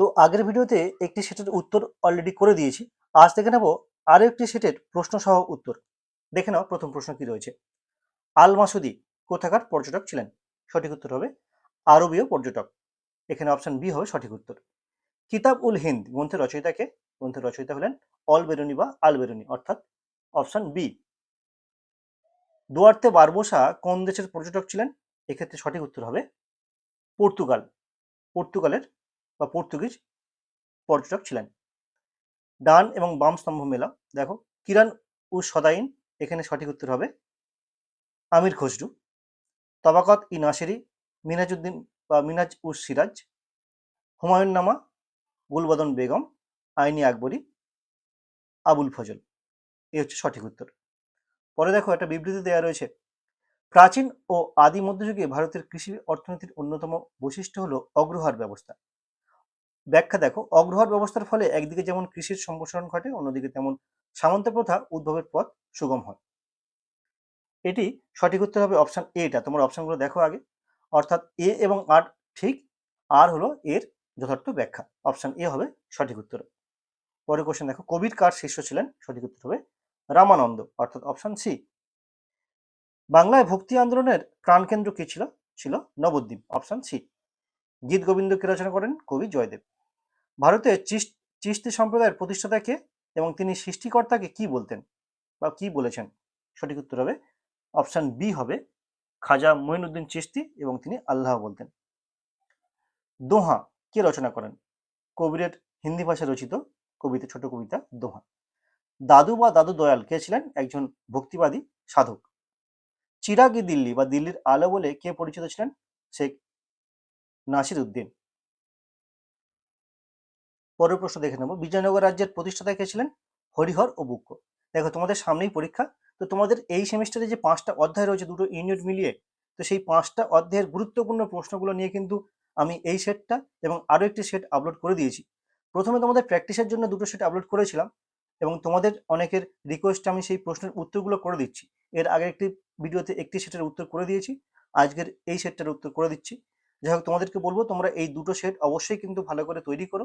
তো আগের ভিডিওতে একটি সেটের উত্তর অলরেডি করে দিয়েছি। আজ দেখে নেব আরও একটি সেটের প্রশ্ন সহ উত্তর। দেখে নাও প্রথম প্রশ্ন কি রয়েছে। আল মাসুদি কোথাকার পর্যটক ছিলেন? সঠিক উত্তর হবে আরবীয় পর্যটক। এখানে অপশন বি হবে সঠিক উত্তর। কিতাব উল হিন্দ গ্রন্থের রচয়িতাকে গ্রন্থের রচয়িতা হলেন অল বেরুনি বা আল বেরুনি, অর্থাৎ অপশন বি দুয়ার্তে বারবোসা কোন দেশের পর্যটক ছিলেন? এক্ষেত্রে সঠিক উত্তর হবে পর্তুগাল। পর্তুগালের বা পর্তুগিজ পর্যটক ছিলেন। ডান এবং বাম স্তম্ভ মেলা। দেখো, কিরান উ সদাইন, এখানে সঠিক উত্তর হবে আমির খসরু, তবাকত ই নাসেরি মিনাজউদ্দিন বা মিনাজ উস সিরাজ হুমায়ুন নামা গুলবদন বেগম, আইনি আকবরী, আবুল ফজল। এই হচ্ছে সঠিক উত্তর। পরে দেখো, একটা বিবৃতি দেওয়া রয়েছে। প্রাচীন ও আদি মধ্যযুগে ভারতের কৃষি অর্থনীতির অন্যতম বৈশিষ্ট্য হলো অগ্রহার ব্যবস্থা। ব্যাখ্যা দেখো অগ্রহার ব্যবস্থার ফলে একদিকে যেমন কৃষির সম্প্রসারণ ঘটে, অন্যদিকে তেমন সামন্ত প্রথা উদ্ভবের পথ সুগম হয়। এটি সঠিক উত্তর হবে অপশন এটা তোমার অপশনগুলো দেখো আগে। অর্থাৎ এ এবং আর ঠিক আর হলো এর যথার্থ ব্যাখ্যা। অপশন এ হবে সঠিক উত্তর। পরের কোশ্চেন দেখো, কবির কার শিষ্য ছিলেন? সঠিক উত্তর হবে রামানন্দ। অর্থাৎ অপশন সি বাংলায় ভক্তি আন্দোলনের প্রাণকেন্দ্র কি ছিল? ছিল নবদ্বীপ। অপশন সি গীত গোবিন্দ কে রচনা করেন? কবি জয়দেব। ভারতের চিস- চিস্তি সম্প্রদায়ের প্রতিষ্ঠাতাকে এবং তিনি সৃষ্টিকর্তাকে কি বলতেন বা কি বলেছেন? সঠিক উত্তর হবে অপশন বি হবে খাজা মঈনুদ্দিন চিস্তি এবং তিনি আল্লাহ বলতেন। দোহা কে রচনা করেন? কবিরের হিন্দি ভাষায় রচিত কবিতা, ছোট কবিতা দোহা। দাদু বা দাদু দয়াল কে ছিলেন? একজন ভক্তিবাদী সাধক। চিরাগি দিল্লি বা দিল্লির আলো বলে কে পরিচিত ছিলেন? শেখ নাসির উদ্দিন। পরের প্রশ্ন দেখে নেব। বিজয়নগর রাজ্যের প্রতিষ্ঠাতা কে ছিলেন? হরিহর ও বুক্ক দেখো, তোমাদের সামনেই পরীক্ষা। তো তোমাদের এই সেমিস্টারে যে পাঁচটা অধ্যায় রয়েছে, দুটো ইউনিট মিলিয়ে, তো সেই পাঁচটা অধ্যায়ের গুরুত্বপূর্ণ প্রশ্নগুলো নিয়ে কিন্তু আমি এই সেটটা এবং আরও একটি সেট আপলোড করে দিয়েছি। প্রথমে তোমাদের প্র্যাকটিসের জন্য দুটো সেট আপলোড করেছিলাম এবং তোমাদের অনেকের রিকোয়েস্ট আমি সেই প্রশ্নের উত্তরগুলো করে দিচ্ছি। এর আগে একটি ভিডিওতে একটি সেটের উত্তর করে দিয়েছি। আজকের এই সেটটার উত্তর করে দিচ্ছি। যাই হোক, তোমাদেরকে বলব, তোমরা এই দুটো সেট অবশ্যই কিন্তু ভালো করে তৈরি করো।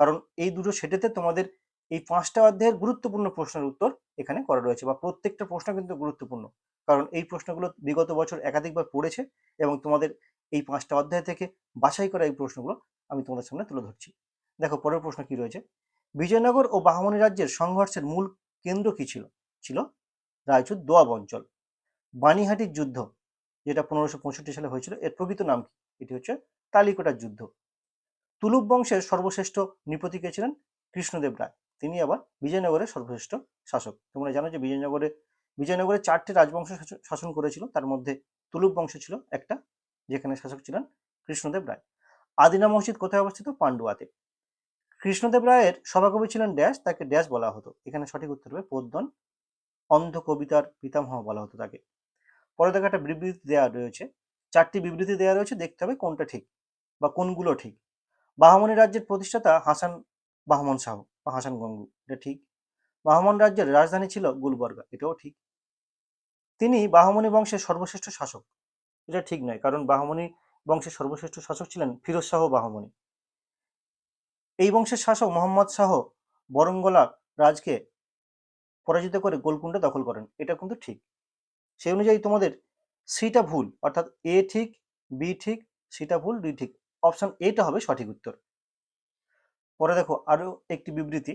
কারণ এই দুটো সেটেতে তোমাদের এই পাঁচটা অধ্যায়ের গুরুত্বপূর্ণ প্রশ্নের উত্তর এখানে করা রয়েছে, বা প্রত্যেকটা প্রশ্ন কিন্তু গুরুত্বপূর্ণ। কারণ এই প্রশ্নগুলো বিগত বছর একাধিকবার পড়েছে এবং তোমাদের এই পাঁচটা অধ্যায় থেকে বাছাই করা এই প্রশ্নগুলো আমি তোমাদের সামনে তুলে ধরছি। দেখো, পরের প্রশ্ন কি রয়েছে? বিজয়নগর ও বাহমনি রাজ্যের সংঘর্ষের মূল কেন্দ্র কি ছিল? ছিল রায়চুর দোয়াব অঞ্চল। বানিহাটির যুদ্ধ, যেটা পনেরোশো পঁয়ষট্টি সালে হয়েছিল, এর প্রকৃত নাম কি? এটি হচ্ছে তালিকোটার যুদ্ধ। তুলুপ বংশের সর্বশ্রেষ্ঠ নৃপতি কে ছিলেন? কৃষ্ণদেব রায়। তিনি আবার বিজয়নগরের সর্বশ্রেষ্ঠ শাসক। তোমরা জানো যে বিজয়নগরে বিজয়নগরে চারটি রাজবংশ শাসন করেছিল। তার মধ্যে তুলুপ বংশ ছিল একটা, যেখানে শাসক ছিলেন কৃষ্ণদেব রায়। আদিনা মসজিদ কোথায় অবস্থিত? পান্ডুয়াতে। কৃষ্ণদেব রায়ের সভাকবি ছিলেন ড্যাশ, তাকে ড্যাশ বলা হতো। এখানে সঠিক উত্তর হবে পদ্মন। অন্ধ কবিতার পিতামহ বলা হতো তাকে। পরে দেখো একটা বিবৃতি দেওয়া রয়েছে। চারটি বিবৃতি দেওয়া রয়েছে, দেখতে হবে কোনটা ঠিক বা কোনগুলো ঠিক। বাহমনি রাজ্যের প্রতিষ্ঠাতা হাসান বাহমন শাহ বা হাসান গঙ্গু, এটা ঠিক। বাহমন রাজ্যের রাজধানী ছিল গুলবর্গা, এটাও ঠিক। তিনি বাহমনি বংশের সর্বশ্রেষ্ঠ শাসক, এটা ঠিক নয়, কারণ বাহমনি বংশের সর্বশ্রেষ্ঠ শাসক ছিলেন ফিরোজ শাহ বাহমনি। এই বংশের শাসক মোহাম্মদ শাহ বরঙ্গলা রাজকে পরাজিত করে গোলকুন্ডা দখল করেন, এটা কিন্তু ঠিক। সেই অনুযায়ী তোমাদের সিটা ভুল, অর্থাৎ এ ঠিক, বি ঠিক, সিটা ভুল, ডি ঠিক। অপশন এটা হবে সঠিক উত্তর। পরে দেখো আরও একটি বিবৃতি।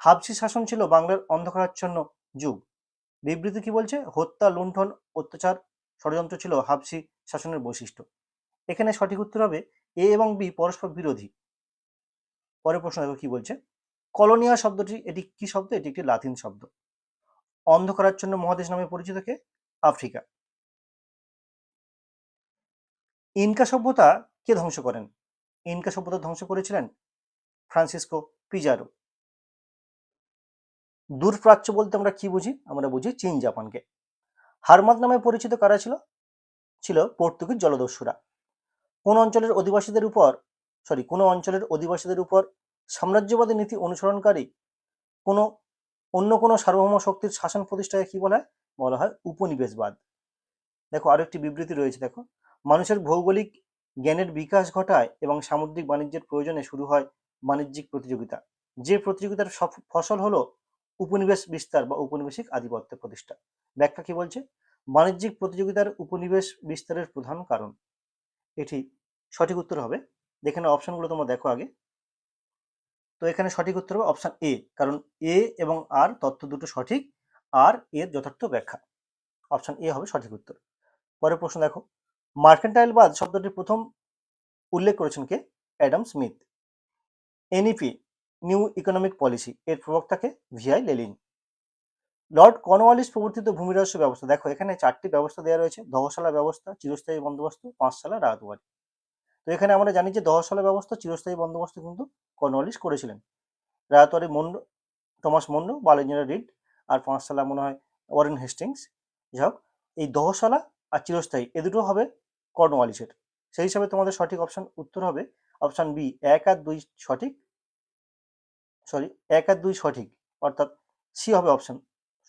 হাবসি শাসন ছিল বাংলার অন্ধকারাচ্ছন্ন যুগ। বিবৃতি কি বলছে? হত্যা, লুণ্ঠন, অত্যাচার ষড়যন্ত্র ছিল হাবসি শাসনের বৈশিষ্ট্য। এখানে সঠিক উত্তর হবে এ এবং বি পরস্পর বিরোধী। পরের প্রশ্ন দেখো কি বলছে? কলোনিয়া শব্দটি এটি কি শব্দ? এটি একটি লাতিন শব্দ। অন্ধকারাচ্ছন্ন মহাদেশ নামে পরিচিত কে? আফ্রিকা। ইনকা সভ্যতা কে ধ্বংস করেন? ইনকা সভ্যতা ধ্বংস করেছিলেন ফ্রান্সিসকো পিজারো। দূরপ্রাচ্য বলতে আমরা কি বুঝি? আমরা বুঝি চীন জাপানকে। হারমাত নামে পরিচিত কারা ছিল? ছিল পর্তুগিজ জলদস্যুরা। কোন অঞ্চলের অধিবাসীদের উপর সরি কোন অঞ্চলের অধিবাসীদের উপর সাম্রাজ্যবাদী নীতি অনুসরণকারী কোনো, অন্য কোনো সার্বভৌম শক্তির শাসন প্রতিষ্ঠাকে কি বলা হয়? বলা হয় উপনিবেশবাদ। দেখো আরও একটি বিবৃতি রয়েছে, দেখো। মানুষের ভৌগোলিক জ্ঞানের বিকাশ ঘটায় এবং সামুদ্রিক বাণিজ্যের প্রয়োজনে শুরু হয় বাণিজ্যিক প্রতিযোগিতা। যে প্রতিযোগিতার ফসল হলো উপনিবেশ বিস্তার বা উপনিবেশিক আধিপত্য প্রতিষ্ঠা। ব্যাখ্যা কি বলছে? বাণিজ্যিক প্রতিযোগিতার উপনিবেশ বিস্তারের প্রধান কারণ। এটি সঠিক উত্তর হবে। যেখানে অপশনগুলো তোমরা দেখো আগে। তো এখানে সঠিক উত্তর হবে অপশন এ কারণ এ এবং আর তথ্য দুটো সঠিক, আর এর যথার্থ ব্যাখ্যা। অপশন এ হবে সঠিক উত্তর। পরের প্রশ্ন দেখো। মার্কেন্টাইলবাদ শব্দটি প্রথম উল্লেখ করেছেন কে? Adam Smith. NEP, new economic policy, এর প্রবক্তাকে V I Lenin. Lord Cornwallis প্রবর্তিত ভূমি রাজস্ব ব্যবস্থা। দেখো, এখানে চারটি ব্যবস্থা দেওয়া রয়েছে। দহশালা ব্যবস্থা, চিরস্থায়ী বন্দোবস্ত, পাঁচশালা রায়তবাড়ি তো এখানে আমরা জানি যে দহশালা ব্যবস্থা, চিরস্থায়ী বন্দোবস্ত কিন্তু কর্নওয়ালিস করেছিলেন। রায়তবাড়ি মন্ড, টমাস মন্ড, বালেঞ্জারা রিড, আর পাঁচশালা মনে হয় ওয়ারেন হেস্টিংস। যাই হোক, এই দহশালা আর চিরস্থায়ী, এ দুটো হবে কর্নওয়ালিসের সেই হিসাবে তোমাদের সঠিক অপশন উত্তর হবে অপশন বি এক আর দুই সঠিক সরি এক আর দুই সঠিক, অর্থাৎ সি হবে অপশন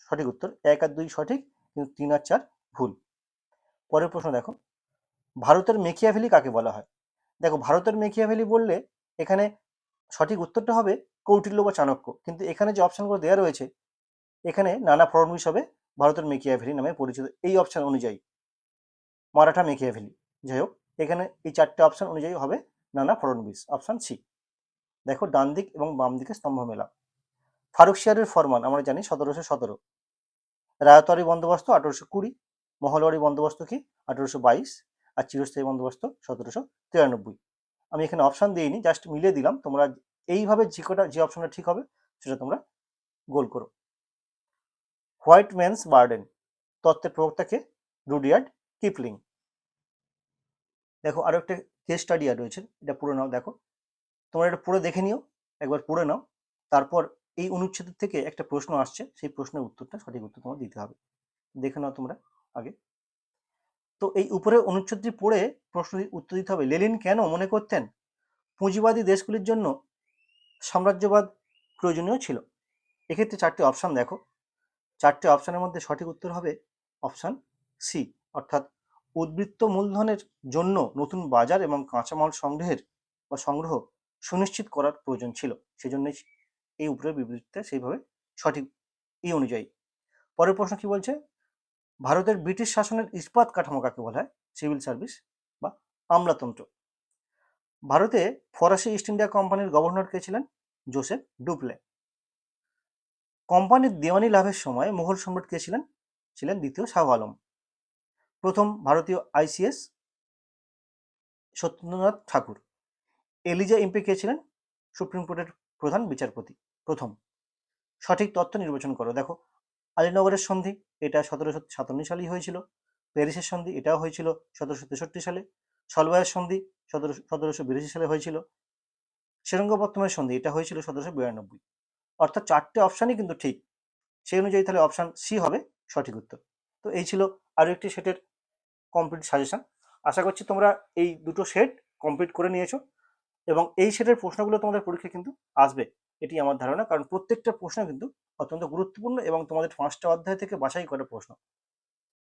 সঠিক উত্তর, এক আর দুই সঠিক, কিন্তু তিন আর চার ভুল। পরের প্রশ্ন দেখো, ভারতের মেকিয়াভেলি কাকে বলা হয়? দেখো, ভারতের মেকিয়াভেলি বললে এখানে সঠিক উত্তরটা হবে কৌটিল্য বা চাণক্য, কিন্তু এখানে যে অপশানগুলো দেওয়া রয়েছে, এখানে নানা ফড়নবিস হবে ভারতের মেকিয়াভেলি নামে পরিচিত। এই অপশান অনুযায়ী। মারাঠা মেকিয়াভেলি যাই হোক, এখানে এই চারটে অপশন অনুযায়ী হবে নানা ফড়নবিস অপশন সি দেখো ডান দিক এবং বাম দিকে স্তম্ভ মেলা। ফারুক শিয়ারের ফরমান, আমরা জানি সতেরোশো সতেরো। রায়তওয়ারি বন্দোবস্ত আঠারোশো কুড়ি। মহলওয়ারি বন্দোবস্ত কি? আঠারোশো বাইশ। আর চিরস্থায়ী বন্দোবস্ত সতেরোশো তিরানব্বই। আমি এখানে অপশান দিইনি জাস্ট মিলিয়ে দিলাম। তোমরা এইভাবে যে কটা, যে অপশানটা ঠিক হবে, সেটা তোমরা গোল করো। হোয়াইট ম্যানস বার্ডেন, তত্ত্বের প্রবক্তাকে রুডিয়ার্ড কিপলিং দেখো আরও একটা কেস স্টাডি আর রয়েছে, এটা পুরো নাও, দেখো। তোমরা এটা পুরো দেখে নিও, একবার পড়ে নাও। তারপর এই অনুচ্ছেদের থেকে একটা প্রশ্ন আসছে, সেই প্রশ্নের উত্তরটা সঠিক উত্তর তোমার দিতে হবে। দেখে নাও তোমরা আগে। তো এই উপরে অনুচ্ছেদটি পড়ে প্রশ্নটির উত্তর দিতে হবে লেলিন কেন মনে করতেন পুঁজিবাদী দেশগুলির জন্য সাম্রাজ্যবাদ প্রয়োজনীয় ছিল? এক্ষেত্রে চারটি অপশন দেখো। চারটি অপশনের মধ্যে সঠিক উত্তর হবে অপশন সি অর্থাৎ উদ্বৃত্ত মূলধনের জন্য নতুন বাজার এবং কাঁচামাল সংগ্রহের বা সংগ্রহ সুনিশ্চিত করার প্রয়োজন ছিল। সেজন্যই এই উপরের বিবৃতিতে সেইভাবে সঠিক এই অনুযায়ী। পরের প্রশ্ন কি বলছে? ভারতের ব্রিটিশ শাসনের ইস্পাত কাঠামো কাকে বলা হয়? সিভিল সার্ভিস বা আমলাতন্ত্র। ভারতে ফরাসি ইস্ট ইন্ডিয়া কোম্পানির গভর্নর কে ছিলেন? Joseph Dupleix. কোম্পানির দেওয়ানি লাভের সময় মুঘল সম্রাট কে ছিলেন? ছিলেন দ্বিতীয় শাহ আলম। প্রথম ভারতীয় ICS Satyendranath Thakur. Elijah Impey কে ছিলেন? সুপ্রিম কোর্টের প্রধান বিচারপতি, প্রথম। সঠিক তথ্য নির্বাচন করো। দেখো, আলীনগরের সন্ধি, এটা সতেরোশো সাতান্ন সালেই হয়েছিল। প্যারিসের সন্ধি, এটাও হয়েছিল সতেরোশো তেষট্টি সালে। সলবায়ের সন্ধি সতেরো সতেরোশো বিরাশি সালে হয়েছিল। শ্রীরঙ্গপত্তমের সন্ধি, এটা হয়েছিল সতেরোশো বিরানব্বই। অর্থাৎ চারটে অপশানই কিন্তু ঠিক। সেই অনুযায়ী তাহলে অপশান সি হবে সঠিক উত্তর। তো এই ছিল আরও একটি সেটের কমপ্লিট সাজেশন আশা করছি তোমরা এই দুটো সেট কমপ্লিট করে নিয়েছো এবং এই সেটের প্রশ্নগুলো তোমাদের পরীক্ষায় কিন্তু আসবে, এটি আমার ধারণা। কারণ প্রত্যেকটা প্রশ্ন কিন্তু অত্যন্ত গুরুত্বপূর্ণ এবং তোমাদের পাঁচটা অধ্যায় থেকে বাছাই করা প্রশ্ন।